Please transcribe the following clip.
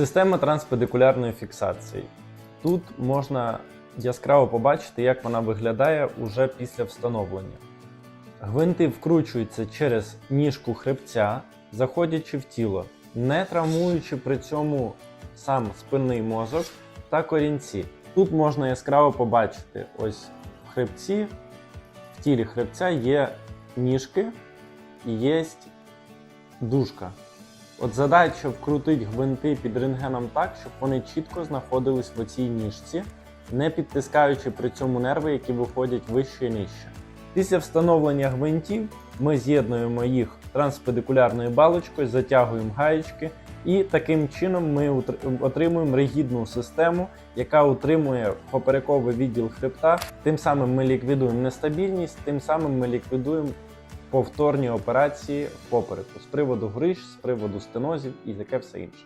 Система транспедикулярної фіксації. Тут можна яскраво побачити, як вона виглядає уже після встановлення. Гвинти вкручуються через ніжку хребця, заходячи в тіло, не травмуючи при цьому сам спинний мозок та корінці. Тут можна яскраво побачити, ось в хребці, в тілі хребця є ніжки і є дужка. От задача вкрутити гвинти під рентгеном так, щоб вони чітко знаходились в оцій ніжці, не підтискаючи при цьому нерви, які виходять вище і нижче. Після встановлення гвинтів ми з'єднуємо їх транспедикулярною балочкою, затягуємо гаєчки, і таким чином ми отримуємо ригідну систему, яка утримує поперековий відділ хребта. Тим самим ми ліквідуємо нестабільність, тим самим ми ліквідуємо повторні операції в попереку з приводу гриж, з приводу стенозів і таке все інше.